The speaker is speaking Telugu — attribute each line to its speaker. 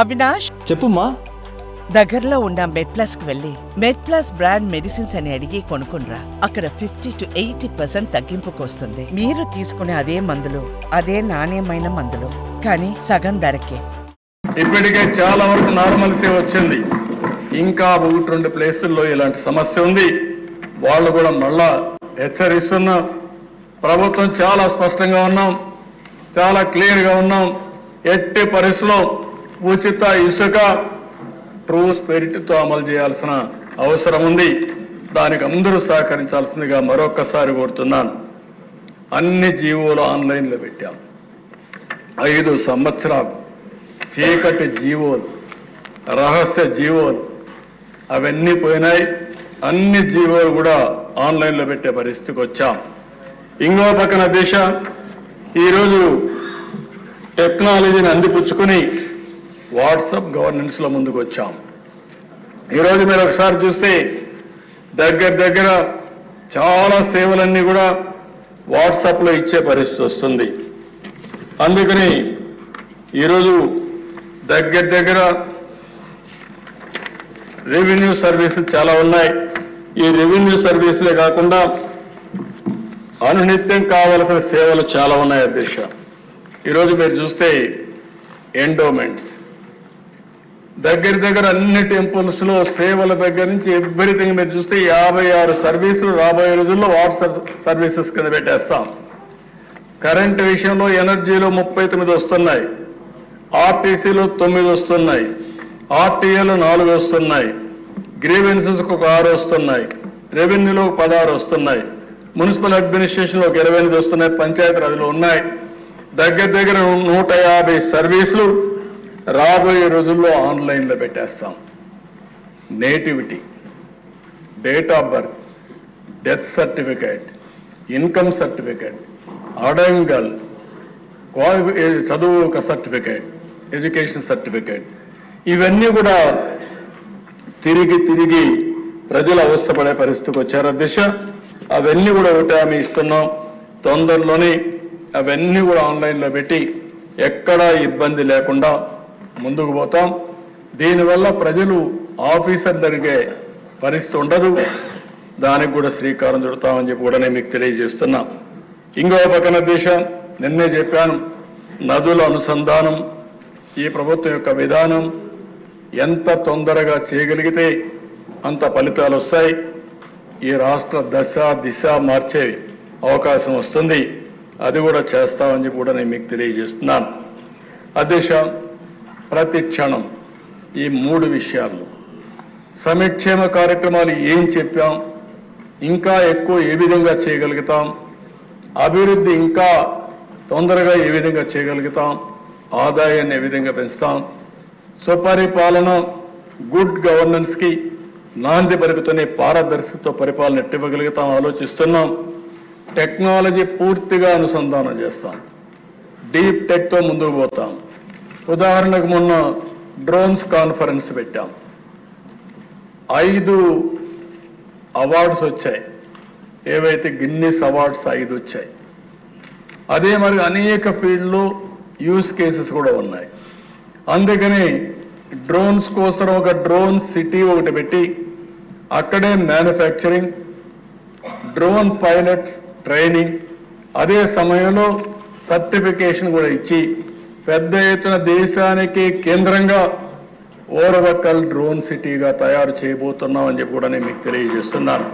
Speaker 1: అవినాష్?
Speaker 2: చెప్పుమా
Speaker 1: దగ్గరలో ఉన్న మెడ్ ప్లస్కు వెళ్ళి మెడ్ ప్లస్ బ్రాండ్ మెడిసిన్స్ అని అడిగి కొనుక్కునరా అక్కడ ఫిఫ్టీ టు ఎయిటీ పర్సెంట్ తగ్గింపుకు వస్తుంది మీరు తీసుకునే అదే మందులు అదే నాణ్యమైన మందులు. కానీ సగం ధరకే.
Speaker 3: ఇప్పటికే చాలా వరకు నార్మల్సీ వచ్చింది. ఇంకా ఒకటి రెండు ప్లేసుల్లో ఇలాంటి సమస్య ఉంది. వాళ్ళు కూడా మళ్ళా హెచ్చరిస్తున్నాం. ప్రభుత్వం చాలా స్పష్టంగా ఉన్నాం. చాలా క్లియర్గా ఉన్నాం. ఎట్టి పరిస్థితుల్లో ఉచిత ఇసుక ట్రూ స్పిరిట్తో అమలు చేయాల్సిన అవసరం ఉంది. దానికి అందరూ సహకరించాల్సిందిగా మరొక్కసారి కోరుతున్నాను. అన్ని జీవోలు ఆన్లైన్లో పెట్టాం. ఐదు సంవత్సరాలు చీకటి జీవోలు రహస్య జీవోలు అవన్నీ పోయినాయి. అన్ని జీవోలు కూడా ఆన్లైన్లో పెట్టే పరిస్థితికి వచ్చాం. ఇంకో పక్కన దిశ ఈరోజు టెక్నాలజీని అందిపుచ్చుకుని వాట్సాప్ గవర్నెన్స్లో ముందుకు వచ్చాం ఈరోజు మీరు ఒకసారి చూస్తే దగ్గర దగ్గర చాలా సేవలన్నీ కూడా వాట్సాప్లో ఇచ్చే పరిస్థితి వస్తుంది. అందుకని ఈరోజు దగ్గర దగ్గర రెవెన్యూ సర్వీసులు చాలా ఉన్నాయి. ఈ రెవెన్యూ సర్వీసులే కాకుండా అనునిత్యం కావలసిన సేవలు చాలా ఉన్నాయి అధ్యక్ష. ఈరోజు మీరు చూస్తే ఎండోమెంట్స్ దగ్గర దగ్గర అన్ని టెంపుల్స్లో సేవల దగ్గర నుంచి ఎవ్రీథింగ్ మీరు చూస్తే యాభై ఆరు సర్వీసులు రాబోయే రోజుల్లో వాట్సాప్ సర్వీసెస్ కింద పెట్టేస్తాం. కరెంట్ విషయంలో ఎనర్జీలో ముప్పై తొమ్మిది వస్తున్నాయి. ఆర్టీసీలో తొమ్మిది వస్తున్నాయి. ఆర్టీఏలో నాలుగు వస్తున్నాయి. గ్రీవెన్సెస్ ఒక ఆరు వస్తున్నాయి. రెవెన్యూలో పదహారు వస్తున్నాయి. మున్సిపల్ అడ్మినిస్ట్రేషన్ ఒక ఇరవై ఎనిమిది వస్తున్నాయి. పంచాయతీ రాజులు ఉన్నాయి. దగ్గర దగ్గర నూట యాభై సర్వీసులు రాబోయే రోజుల్లో ఆన్లైన్లో పెట్టేస్తాం. Nativity date of birth death certificate income certificate adangal చదువు ఒక సర్టిఫికేట్ ఎడ్యుకేషన్ సర్టిఫికేట్. ఇవన్నీ కూడా తిరిగి తిరిగి ప్రజలు అవస్థపడే పరిస్థితికి వచ్చారు. దిశ అవన్నీ కూడా ఒకటి హామీ ఇస్తున్నాం. తొందరలోనే అవన్నీ కూడా ఆన్లైన్లో పెట్టి ఎక్కడా ఇబ్బంది లేకుండా ముందుకు పోతాం. దీనివల్ల ప్రజలు ఆఫీసర్ జరిగే పరిస్థితి ఉండదు. దానికి కూడా శ్రీకారం చుడతామని చెప్పి కూడా నేను మీకు తెలియజేస్తున్నా. ఇంకో పక్కన దేశం నిన్నే చెప్పాను. నదుల అనుసంధానం ఈ ప్రభుత్వం యొక్క విధానం ఎంత తొందరగా చేయగలిగితే అంత ఫలితాలు వస్తాయి. ఈ రాష్ట్ర దశ దిశ మార్చే అవకాశం వస్తుంది. అది కూడా చేస్తామని చెప్పి కూడా నేను మీకు తెలియజేస్తున్నాను అధ్యక్ష ప్రతి క్షణం ఈ మూడు విషయాలు. సమిక్షేమ కార్యక్రమాలు ఏం చెప్పాం ఇంకా ఎక్కువ ఏ విధంగా చేయగలుగుతాం అభివృద్ధి ఇంకా తొందరగా ఏ విధంగా చేయగలుగుతాం ఆదాయాన్ని ఏ విధంగా పెంచుతాం సుపరిపాలన గుడ్ గవర్నెన్స్కి నాంది పలుకుతూనే పారదర్శకతో పరిపాలన ఎట్టివ్వగలుగుతాం ఆలోచిస్తున్నాం. టెక్నాలజీ పూర్తిగా అనుసంధానం చేస్తాం. డీప్ టెక్తో ముందుకు పోతాం. ఉదాహరణకు మొన్న డ్రోన్స్ కాన్ఫరెన్స్ పెట్టాం. ఐదు అవార్డ్స్ వచ్చాయి. ఏవైతే గిన్నిస్ అవార్డ్స్ ఐదు వచ్చాయి. అదే మరి అనేక ఫీల్డ్లో యూస్ కేసెస్ కూడా ఉన్నాయి. అందుకని డ్రోన్స్ కోసం ఒక డ్రోన్ సిటీ ఒకటి పెట్టి అక్కడే మ్యానుఫ్యాక్చరింగ్ డ్రోన్ పైలట్స్ ట్రైనింగ్ అదే సమయంలో సర్టిఫికేషన్ కూడా ఇచ్చి పెద్ద ఎత్తున దేశానికి కేంద్రంగా ఓరవక్కల్ డ్రోన్ సిటీగా తయారు చేయబోతున్నాం అని చెప్పి కూడా నేను మీకు తెలియజేస్తున్నాను.